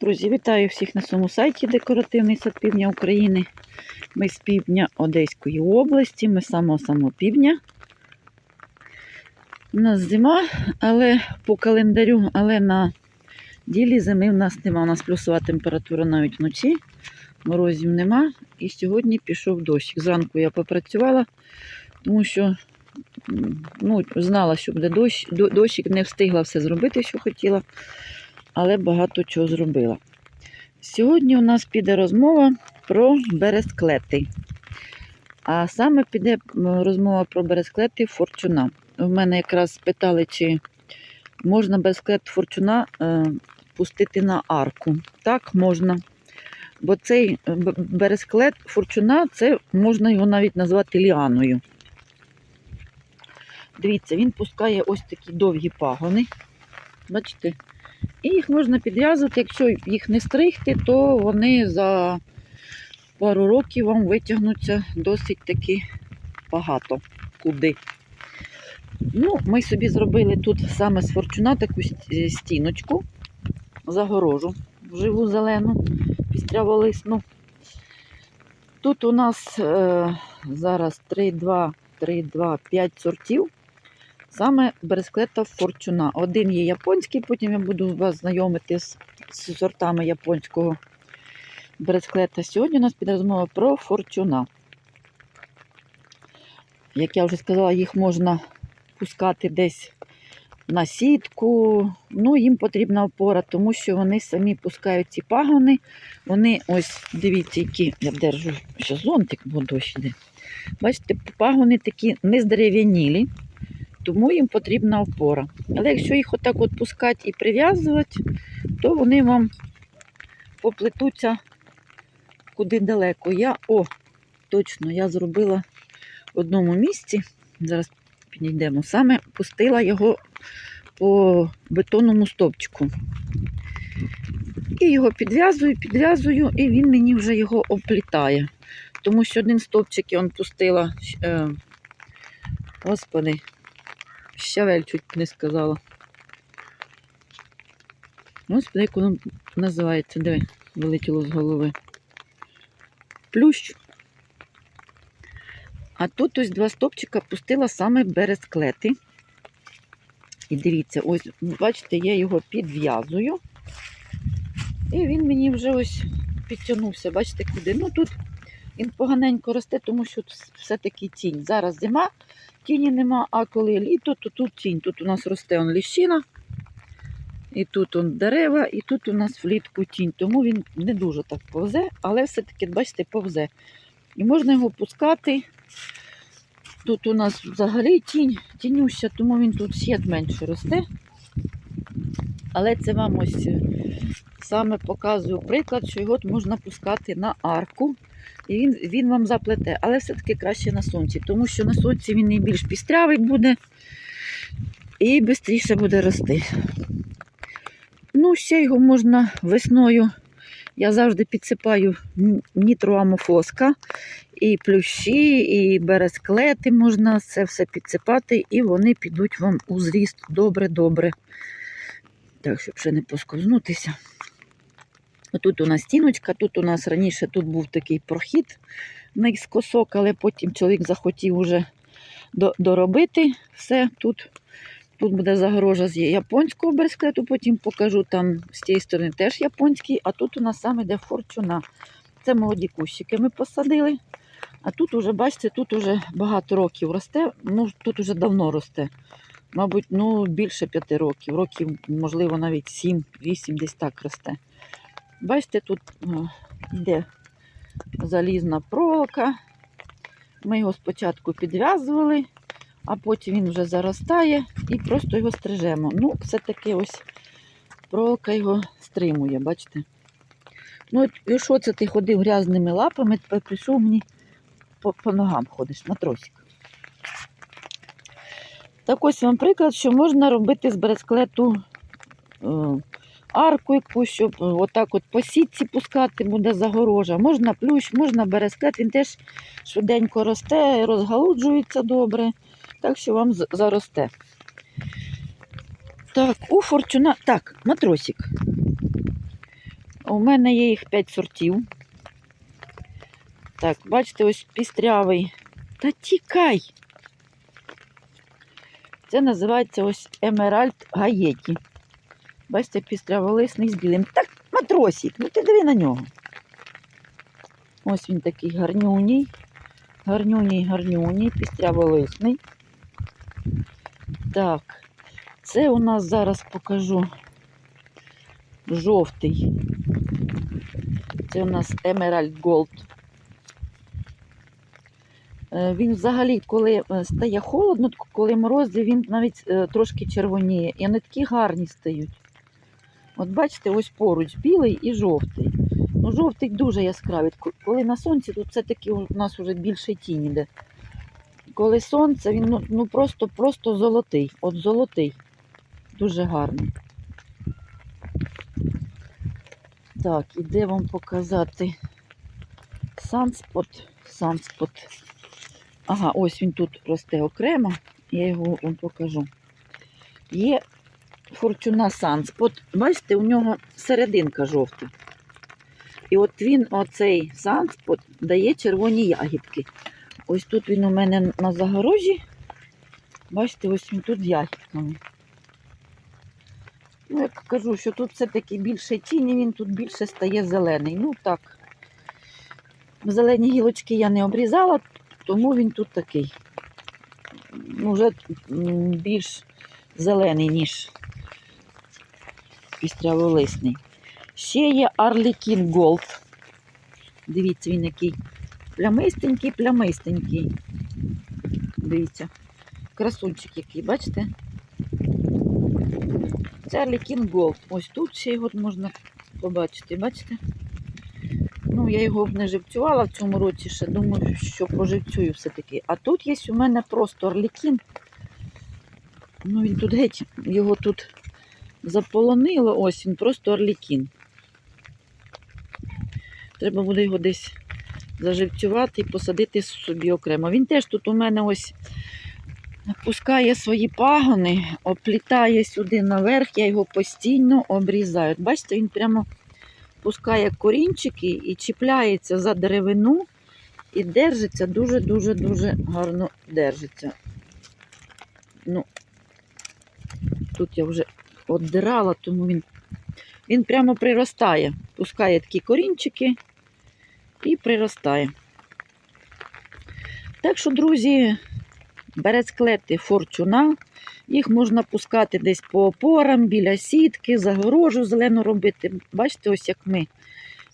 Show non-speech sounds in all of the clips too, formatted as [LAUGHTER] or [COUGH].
Друзі, вітаю всіх на своєму сайті Декоративний сад півдня України. Ми з півдня Одеської області, ми з самого самого півдня. У нас зима, але по календарю, але на ділі зими в нас нема. У нас плюсова температура навіть вночі, морозів нема. І сьогодні пішов дощ. Зранку я попрацювала, тому що ну, знала, що буде дощ. Дощик не встигла все зробити, що хотіла але багато чого зробила. Сьогодні у нас піде розмова про бересклети. А саме піде розмова про бересклети форчуна. У мене якраз питали, чи можна бересклет форчуна е, пустити на арку. Так, можна. Бо цей е, бересклет форчуна, це можна його навіть назвати ліаною. Дивіться, він пускає ось такі довгі пагони. Бачите? І їх можна підв'язувати. Якщо їх не стригти, то вони за пару років вам витягнуться досить таки багато куди. Ну, ми собі зробили тут саме з форчуна таку стіночку, загорожу живу зелену, пістряволисну. Тут у нас е, зараз 3, 2, 3, 2, 5 сортів. Саме бересклета форчуна. Один є японський, потім я буду вас знайомити з, з сортами японського бересклета. Сьогодні у нас піде розмова про форчуна. Як я вже сказала, їх можна пускати десь на сітку. Ну, їм потрібна опора, тому що вони самі пускають ці пагони. Вони ось, дивіться, які я держу ще зонтик, бо дощ йде. Бачите, пагони такі не здерев'янілі тому їм потрібна опора. Але якщо їх отак от пускати і прив'язувати, то вони вам поплетуться куди далеко. Я, о, точно, я зробила в одному місці, зараз підійдемо, саме пустила його по бетонному стовпчику. І його підв'язую, підв'язую, і він мені вже його оплітає. Тому що один стовпчик я пустила, е, господи, Щавель чуть не сказала. Господи, як воно називається, диви, вилетіло з голови. Плющ. А тут ось два стопчика пустила саме бересклети. І дивіться, ось, бачите, я його підв'язую. І він мені вже ось підтягнувся, бачите, куди. Ну тут він поганенько росте, тому що все-таки тінь. Зараз зима, тіні нема, а коли літо, то тут тінь. Тут у нас росте он ліщина, і тут он дерева, і тут у нас влітку тінь. Тому він не дуже так повзе, але все-таки, бачите, повзе. І можна його пускати. Тут у нас взагалі тінь, тінюща, тому він тут ще менше росте. Але це вам ось е, саме показую приклад, що його можна пускати на арку. І він, він вам заплете, але все-таки краще на сонці, тому що на сонці він і більш пістрявий буде і швидше буде рости. Ну, ще його можна весною. Я завжди підсипаю нітроамофоска, і плющі, і бересклети можна це все підсипати, і вони підуть вам у зріст добре-добре. Так, щоб ще не посковзнутися. Тут у нас стіночка, тут у нас раніше тут був такий прохід низькосок, але потім чоловік захотів уже доробити все. Тут, тут буде загорожа з японського бересклету, потім покажу там з тієї сторони теж японський, а тут у нас саме йде форчуна. Це молоді кущики ми посадили. А тут уже, бачите, тут уже багато років росте, ну тут уже давно росте. Мабуть, ну більше п'яти років, років, можливо, навіть сім, вісім, десь так росте. Бачите, тут йде залізна проволока. Ми його спочатку підв'язували, а потім він вже заростає і просто його стрижемо. Ну, все-таки ось проволока його стримує, бачите? Ну, і що це ти ходив грязними лапами, тепер прийшов мені по, по ногам ходиш, матросик. Так ось вам приклад, що можна робити з бересклету е, арку якусь, е, отак от по сітці пускати буде загорожа. Можна плющ, можна бересклет, він теж швиденько росте, розгалуджується добре, так що вам заросте. Так, у форчуна. Так, матросик. У мене є їх 5 сортів. Так, бачите, ось пістрявий. Та тікай. Це називається ось Емеральд Гаєті. Бачите, пістряволисний з білим. Так, матросик, ну ти диви на нього. Ось він такий гарнюній. Гарнюній, гарнюній, пістряволисний. Так, це у нас зараз покажу жовтий. Це у нас Emerald Gold. Е, Він взагалі, коли е, стає холодно, коли морози, він навіть е, трошки червоніє. І вони такі гарні стають. От бачите, ось поруч білий і жовтий. Ну, жовтий дуже яскравий. Коли на сонці, тут все-таки у нас вже більше тінь іде. Коли сонце, він ну, ну просто, просто золотий. От золотий. Дуже гарний. Так, і де вам показати санспот? Санспот. Ага, ось він тут росте окремо. Я його вам покажу. Є форчуна санспот. Бачите, у нього серединка жовта. І от він, оцей санспот, дає червоні ягідки. Ось тут він у мене на загорожі. Бачите, ось він тут з ягідками. Ну, як кажу, що тут все-таки більше тіні, він тут більше стає зелений. Ну так. Зелені гілочки я не обрізала, тому він тут такий. Ну, вже більш зелений, ніж пістряволисний. Ще є Arlequin Gold. Дивіться, він який плямистенький, плямистенький. Дивіться, красунчик який, бачите? Це Arlequin Gold. Ось тут ще його можна побачити, бачите? Ну, я його не живцювала в цьому році, ще думаю, що поживцюю все-таки. А тут є у мене просто Arlequin. Ну, він тут геть, його тут заполонило, ось він просто Арлекін. Треба буде його десь заживцювати і посадити собі окремо. Він теж тут у мене ось пускає свої пагони, оплітає сюди наверх, я його постійно обрізаю. Бачите, він прямо пускає корінчики і чіпляється за деревину і держиться дуже-дуже-дуже гарно держиться. Ну, тут я вже обдирала, тому він, він прямо приростає. Пускає такі корінчики і приростає. Так що, друзі, берецклети форчуна. Їх можна пускати десь по опорам, біля сітки, загорожу зелену робити. Бачите, ось як ми.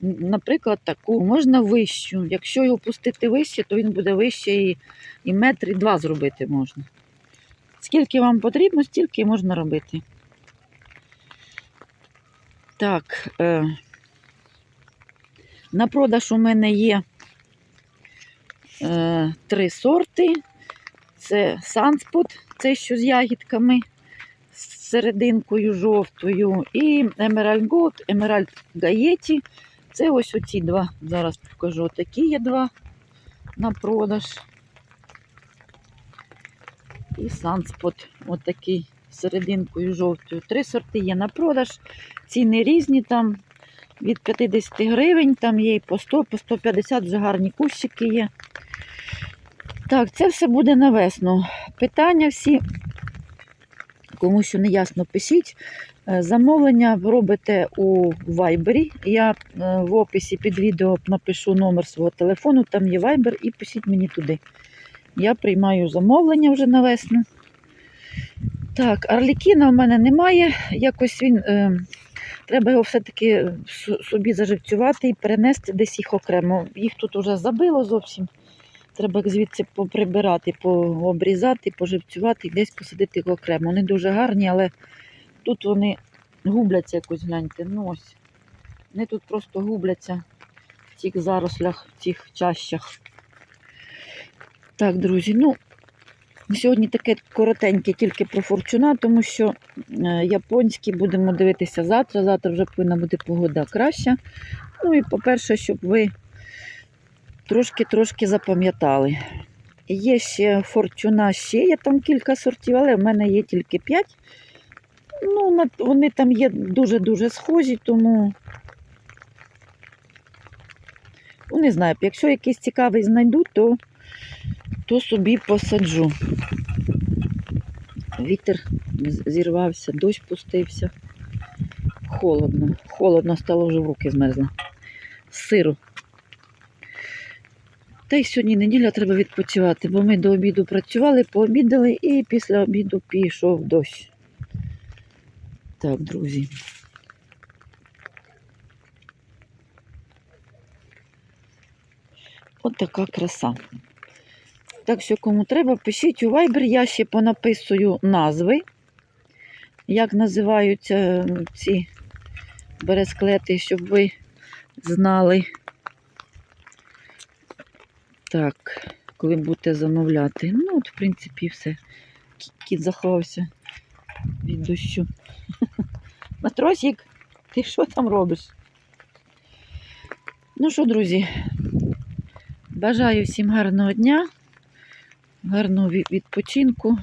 Наприклад, таку можна вищу. Якщо його пустити вище, то він буде вище і, і метр, і два зробити можна. Скільки вам потрібно, стільки можна робити. Так, е, на продаж у мене є е, три сорти. Це Sunspot, це що з ягідками, з серединкою жовтою. І Emerald Gold, Emerald Gayetti. Це ось оці два. Зараз покажу. Такі є два на продаж. І Sunspot, отакий серединкою жовтою. Три сорти є на продаж. Ціни різні там від 50 гривень, там є і по 100, по 150 вже гарні кущики є. Так, це все буде на весну. Питання всі, кому що не ясно, пишіть. Е, Замовлення робите у Viber. Я е, в описі під відео напишу номер свого телефону, там є Viber, і пишіть мені туди. Я приймаю замовлення вже на весну. Так, Арлікіна в мене немає. Якось він. Е, треба його все-таки собі заживцювати і перенести десь їх окремо. Їх тут уже забило зовсім. Треба звідси поприбирати, пообрізати, поживцювати і десь посадити їх окремо. Вони дуже гарні, але тут вони губляться якось, гляньте. Ну ось. Вони тут просто губляться в цих зарослях, в цих чащах. Так, друзі, ну, сьогодні таке коротеньке тільки про форчуна, тому що е, японські будемо дивитися завтра. Завтра вже повинна бути погода краща. Ну і, по-перше, щоб ви трошки-трошки запам'ятали. Є ще форчуна, ще є там кілька сортів, але в мене є тільки 5. Ну, вони там є дуже-дуже схожі, тому не знаю, якщо якийсь цікавий знайду, то, то собі посаджу. Вітер зірвався, дощ пустився. Холодно. Холодно стало вже в руки змерзло. Сиру. Та й сьогодні неділя треба відпочивати, бо ми до обіду працювали, пообідали і після обіду пішов дощ. Так, друзі. От така краса. Так що, кому треба, пишіть у Viber, я ще понаписую назви, як називаються ці бересклети, щоб ви знали. Так, коли будете замовляти. Ну, от, в принципі, все. Кіт заховався від дощу. [LAUGHS] Матросик, ти що там робиш? Ну що, друзі, бажаю всім гарного дня, гарного відпочинку.